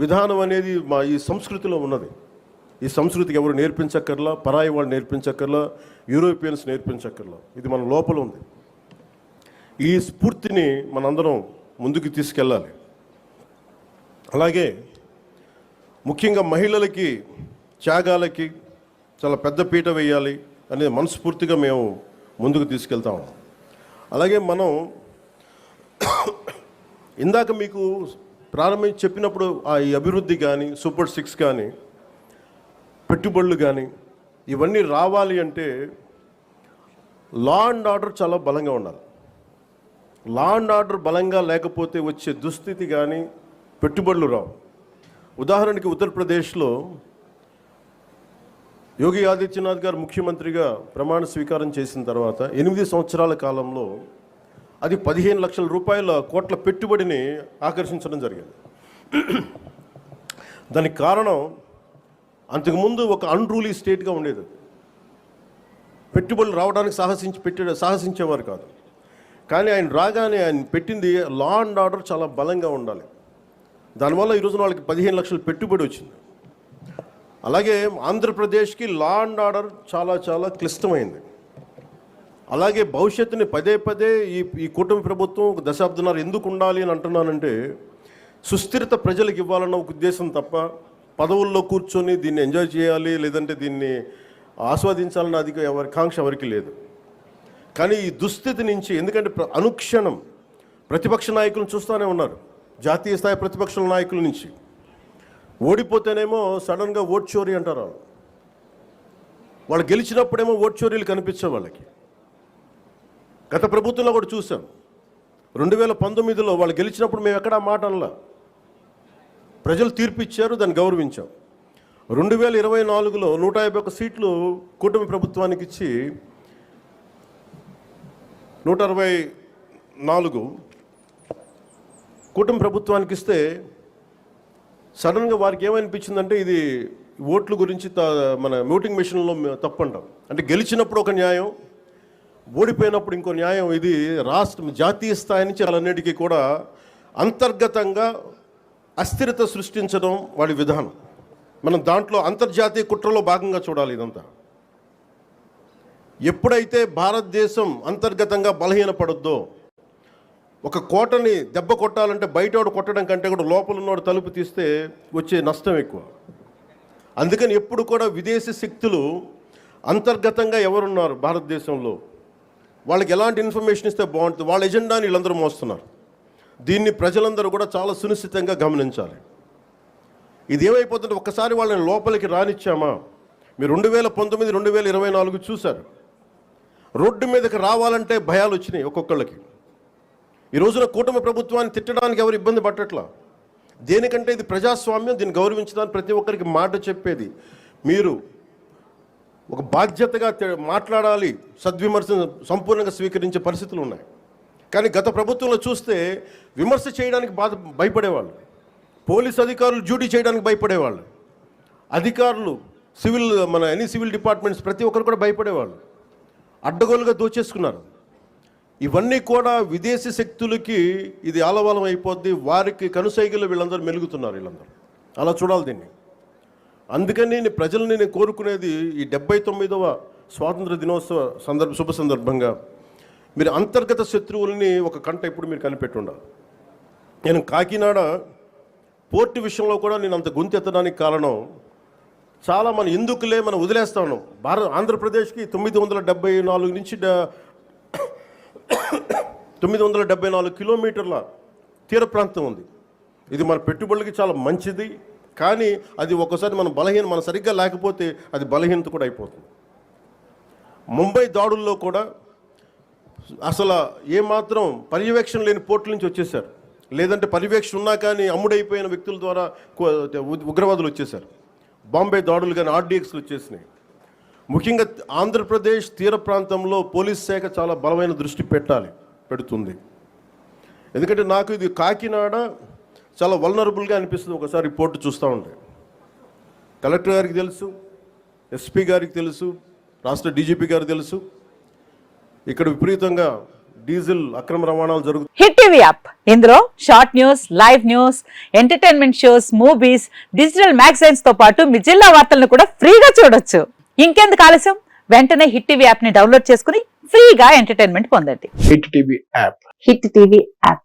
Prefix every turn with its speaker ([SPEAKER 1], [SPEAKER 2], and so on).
[SPEAKER 1] విధానం అనేది మా ఈ సంస్కృతిలో ఉన్నది. ఈ సంస్కృతికి ఎవరు నేర్పించక్కర్లా పరాయి వాళ్ళు నేర్పించక్కర్లా యూరోపియన్స్ నేర్పించక్కర్లా. ఇది మన లోపల ఉంది. ఈ స్ఫూర్తిని మనందరం ముందుకు తీసుకెళ్ళాలి. అలాగే ముఖ్యంగా మహిళలకి త్యాగాలకి చాలా పెద్ద పీట వేయాలి అనేది మనస్ఫూర్తిగా మేము ముందుకు తీసుకెళ్తాము అలాగే మనం ఇందాక మీకు ప్రారంభించి చెప్పినప్పుడు ఆ ఈ అభివృద్ధి కానీ సూపర్ సిక్స్ కానీ పెట్టుబడులు కానీ ఇవన్నీ రావాలి అంటే లా అండ్ ఆర్డర్ చాలా బలంగా ఉండాలి. లా అండ్ ఆర్డర్ బలంగా లేకపోతే వచ్చే దుస్థితి కానీ పెట్టుబడులు రావు. ఉదాహరణకి ఉత్తరప్రదేశ్లో యోగి ఆదిత్యనాథ్ గారు ముఖ్యమంత్రిగా ప్రమాణ స్వీకారం చేసిన తర్వాత ఎనిమిది సంవత్సరాల కాలంలో అది పదిహేను లక్షల రూపాయల కోట్ల పెట్టుబడిని ఆకర్షించడం జరిగింది. దానికి కారణం అంతకుముందు ఒక అన్రూలీ స్టేట్గా ఉండేది పెట్టుబడులు రావడానికి సాహసించి పెట్టే సాహసించేవారు కాదు. కానీ ఆయన రాగానే ఆయన పెట్టింది లా అండ్ ఆర్డర్ చాలా బలంగా ఉండాలి. దానివల్ల ఈ రోజున వాళ్ళకి పదిహేను లక్షల పెట్టుబడి వచ్చింది. అలాగే ఆంధ్రప్రదేశ్కి లా అండ్ ఆర్డర్ చాలా చాలా క్లిష్టమైంది. అలాగే భవిష్యత్తుని పదే పదే ఈ ఈ కూటమి ప్రభుత్వం ఒక దశాబ్దన్నర ఎందుకు ఉండాలి అని అంటున్నానంటే సుస్థిరత ప్రజలకు ఇవ్వాలన్న ఒక ఉద్దేశం తప్ప పదవుల్లో కూర్చొని దీన్ని ఎంజాయ్ చేయాలి లేదంటే దీన్ని ఆస్వాదించాలన్న అది ఎవరి కాంక్ష ఎవరికి లేదు. కానీ ఈ దుస్థితి నుంచి ఎందుకంటే అనుక్షణం ప్రతిపక్ష నాయకులను చూస్తూనే ఉన్నారు జాతీయ స్థాయి ప్రతిపక్ష నాయకుల నుంచి. ఓడిపోతేనేమో సడన్గా ఓట్ చోరీ అంటారు వాళ్ళు. వాళ్ళు గెలిచినప్పుడేమో ఓట్ చోరీలు కనిపించే వాళ్ళకి. గత ప్రభుత్వంలో కూడా చూసాం రెండు వేల పంతొమ్మిదిలో వాళ్ళు గెలిచినప్పుడు మేము ఎక్కడా మాటల్లా ప్రజలు తీర్పు ఇచ్చారు దాన్ని గౌరవించాం. రెండు వేల ఇరవై నాలుగులో నూట యాభై ఒక్క సీట్లు కూటమి ప్రభుత్వానికి ఇచ్చి నూట అరవై నాలుగు కూటమి ప్రభుత్వానికి ఇస్తే సడన్గా వారికి ఏమనిపించిందంటే ఇది ఓట్ల గురించి త- మన ఓటింగ్ మిషన్లో తప్పంటాం. అంటే గెలిచినప్పుడు ఒక న్యాయం ఓడిపోయినప్పుడు ఇంకో న్యాయం ఇది. రాష్ట్రం జాతీయ స్థాయి నుంచి వాళ్ళన్నిటికీ కూడా అంతర్గతంగా అస్థిరత సృష్టించడం వాడి విధానం. మనం దాంట్లో అంతర్జాతీయ కుట్రలో భాగంగా చూడాలి ఇదంతా. ఎప్పుడైతే భారతదేశం అంతర్గతంగా బలహీనపడద్దో ఒక కోటని దెబ్బ కొట్టాలంటే బయటోడు కొట్టడం కంటే కూడా లోపల ఉన్నోడు తలుపు తీస్తే వచ్చే నష్టం ఎక్కువ. అందుకని ఎప్పుడు కూడా విదేశీ శక్తులు అంతర్గతంగా ఎవరున్నారు భారతదేశంలో? వాళ్ళకి ఎలాంటి ఇన్ఫర్మేషన్ ఇస్తే బాగుంటుంది? వాళ్ళ ఎజెండాని వీళ్ళందరూ మోస్తున్నారు. దీన్ని ప్రజలందరూ కూడా చాలా సునిశ్చితంగా గమనించాలి. ఇది ఏమైపోతుంటే ఒక్కసారి వాళ్ళని లోపలికి రానిచ్చామా? మీరు రెండు వేల పంతొమ్మిది రెండు వేల ఇరవై నాలుగు చూశారు. రోడ్డు మీదకి రావాలంటే భయాలు వచ్చినాయి ఒక్కొక్కళ్ళకి. ఈ రోజున కూటమి ప్రభుత్వాన్ని తిట్టడానికి ఎవరు ఇబ్బంది పట్టట్లా? దేనికంటే ఇది ప్రజాస్వామ్యం దీన్ని గౌరవించడానికి ప్రతి ఒక్కరికి మాట చెప్పేది. మీరు ఒక బాధ్యతగా మాట్లాడాలి సద్విమర్శను సంపూర్ణంగా స్వీకరించే పరిస్థితులు ఉన్నాయి. కానీ గత ప్రభుత్వంలో చూస్తే విమర్శ చేయడానికి బాధ భయపడేవాళ్ళు. పోలీస్ అధికారులు డ్యూటీ చేయడానికి భయపడేవాళ్ళు. అధికారులు సివిల్ మన ఎనీ సివిల్ డిపార్ట్మెంట్స్ ప్రతి ఒక్కరు కూడా భయపడేవాళ్ళు. అడ్డగోలుగా దోచేసుకున్నారు. ఇవన్నీ కూడా విదేశీ శక్తులకి ఇది ఆలవాలం అయిపోద్ది వారికి కనుసైగలు వీళ్ళందరూ మెలుగుతున్నారు వీళ్ళందరూ. అలా చూడాలి దీన్ని. అందుకని నేను ప్రజల్ని నేను కోరుకునేది ఈ డెబ్బై తొమ్మిదవ స్వాతంత్ర దినోత్సవ సందర్భ శుభ సందర్భంగా మీరు అంతర్గత శత్రువుల్ని ఒక కంట ఇప్పుడు మీరు కనిపెట్టుండాలి నేను కాకినాడ పోర్టు విషయంలో కూడా నేను అంత గొంతెత్తడానికి కారణం చాలా మన ఎందుకులే మనం వదిలేస్తా ఉన్నాం. భారత ఆంధ్రప్రదేశ్కి తొమ్మిది వందల డెబ్బై నాలుగు నుంచి తొమ్మిది వందల డెబ్బై నాలుగు కిలోమీటర్ల తీర ప్రాంతం ఉంది. ఇది మన పెట్టుబడులకి చాలా మంచిది. కానీ అది ఒక్కసారి మనం బలహీన మనం సరిగ్గా లేకపోతే అది బలహీనత కూడా అయిపోతుంది. ముంబై దాడుల్లో కూడా అసలు ఏమాత్రం పర్యవేక్షణ లేని పోర్టుల నుంచి వచ్చేసారు. లేదంటే పర్యవేక్షణ ఉన్నా కానీ అమ్ముడైపోయిన వ్యక్తుల ద్వారా ఉ- ఉగ్రవాదులు వచ్చేసారు. బాంబే దాడులు కానీ ఆర్డీఎక్స్లు వచ్చేసినాయి. ముఖ్యంగా ఆంధ్రప్రదేశ్ తీర ప్రాంతంలో పోలీస్ శాఖ చాలా బలమైన దృష్టి పెట్టాలి పెడుతుంది. ఎందుకంటే నాకు ఇది కాకినాడ చాలా వల్నరబుల్గా అనిపిస్తుంది. ఒకసారి రిపోర్ట్ చూస్తూ ఉంటే. కలెక్టర్ గారికి తెలుసు ఎస్పీ గారికి తెలుసు రాష్ట్ర డీజీపీ గారికి తెలుసు. ఇక్కడ విపరీతంగా డీజిల్ అక్రమ రవాణాలు జరుగు
[SPEAKER 2] హిట్ టీవీ యాప్. ఇందులో short news live news entertainment shows movies digital మ్యాగజైన్స్తో పాటు మీ జిల్లా వార్తలను కూడా ఫ్రీగా చూడొచ్చు. ఇంకెందుకు ఆలస్యం? వెంటనే హిట్ టీవీ యాప్ని డౌన్లోడ్ చేసుకుని ఫ్రీగా ఎంటర్టైన్మెంట్ పొందండి.
[SPEAKER 3] Hit TV app.
[SPEAKER 2] Hit TV app.